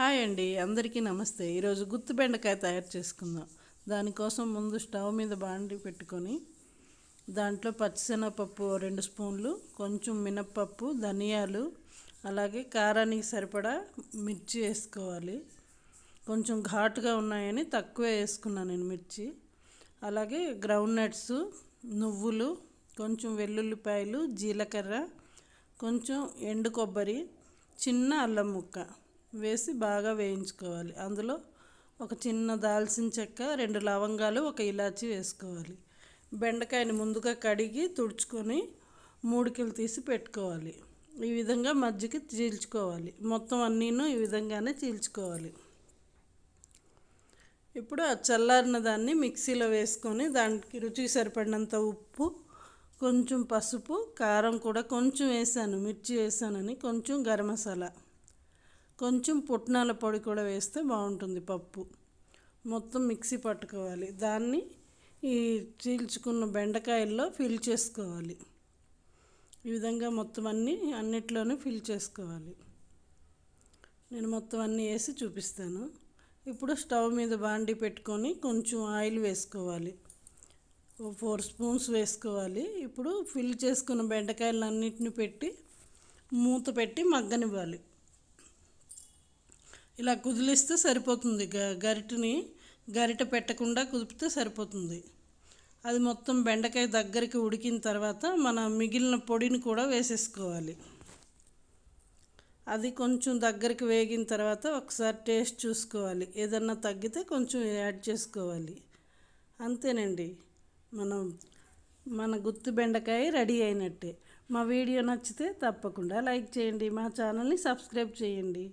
Hi అండి అందరికీ నమస్తే. ఈరోజు గుత్తి బెండకాయ తయారు చేసుకుందాం. దానికోసం ముందు స్టవ్ మీద బాండి పెట్టుకొని దాంట్లో పచ్చిశనగపప్పు రెండు స్పూన్లు కొంచెం మినప్పప్పు ధనియాలు అలాగే కారానికి సరిపడా మిర్చి వేసుకోవాలి. కొంచెం ఘాటుగా ఉన్నాయని తక్కువే వేసుకున్నాను నేను మిర్చి. అలాగే గ్రౌండ్ నట్స్ నువ్వులు కొంచెం వెల్లుల్లిపాయలు జీలకర్ర కొంచెం ఎండు కొబ్బరి చిన్న అల్లం ముక్క. వేసి బాగా వేయించుకోవాలి. అందులో ఒక చిన్న దాల్చిన చెక్క రెండు లవంగాలు ఒక ఇలాచి వేసుకోవాలి. బెండకాయని ముందుగా కడిగి తుడుచుకొని మూడికలు తీసి పెట్టుకోవాలి. ఈ విధంగా మజ్జిగ చీల్చుకోవాలి. మొత్తం అన్నీను ఈ విధంగానే చీల్చుకోవాలి. ఇప్పుడు ఆ చల్లారిన దాన్ని మిక్సీలో వేసుకొని దానికి రుచికి సరిపడినంత ఉప్పు కొంచెం పసుపు కారం కూడా కొంచెం వేసాను మిర్చి వేసానని కొంచెం గరం మసాలా. కొంచెం పుట్నాల పొడి కూడా వేస్తే బాగుంటుంది పప్పు. మొత్తం మిక్సీ పట్టుకోవాలి. దాన్ని ఈ చీల్చుకున్న బెండకాయల్లో ఫిల్ చేసుకోవాలి. ఈ విధంగా మొత్తం అన్నీ అన్నిట్లోనూ ఫిల్ చేసుకోవాలి. నేను మొత్తం అన్నీ వేసి చూపిస్తాను. ఇప్పుడు స్టవ్ మీద బాండి పెట్టుకొని కొంచెం ఆయిల్ వేసుకోవాలి. ఓ ఫోర్ స్పూన్స్ వేసుకోవాలి. ఇప్పుడు ఫిల్ చేసుకున్న బెండకాయలు అన్నిటిని పెట్టి మూత పెట్టి మగ్గనివ్వాలి. ఇలా కుదిలిస్తే సరిపోతుంది. గ గరిటని గరిట పెట్టకుండా కుదిపితే సరిపోతుంది. అది మొత్తం బెండకాయ దగ్గరికి ఉడికిన తర్వాత మన మిగిలిన పొడిని కూడా వేసేసుకోవాలి. అది కొంచెం దగ్గరికి వేగిన తర్వాత ఒకసారి టేస్ట్ చూసుకోవాలి. ఏదన్నా తగ్గితే కొంచెం యాడ్ చేసుకోవాలి. అంతేనండి. మనం మన గుత్తి బెండకాయ రెడీ అయినట్టే. మా వీడియో నచ్చితే తప్పకుండా లైక్ చేయండి. మా ఛానల్ని సబ్స్క్రైబ్ చేయండి.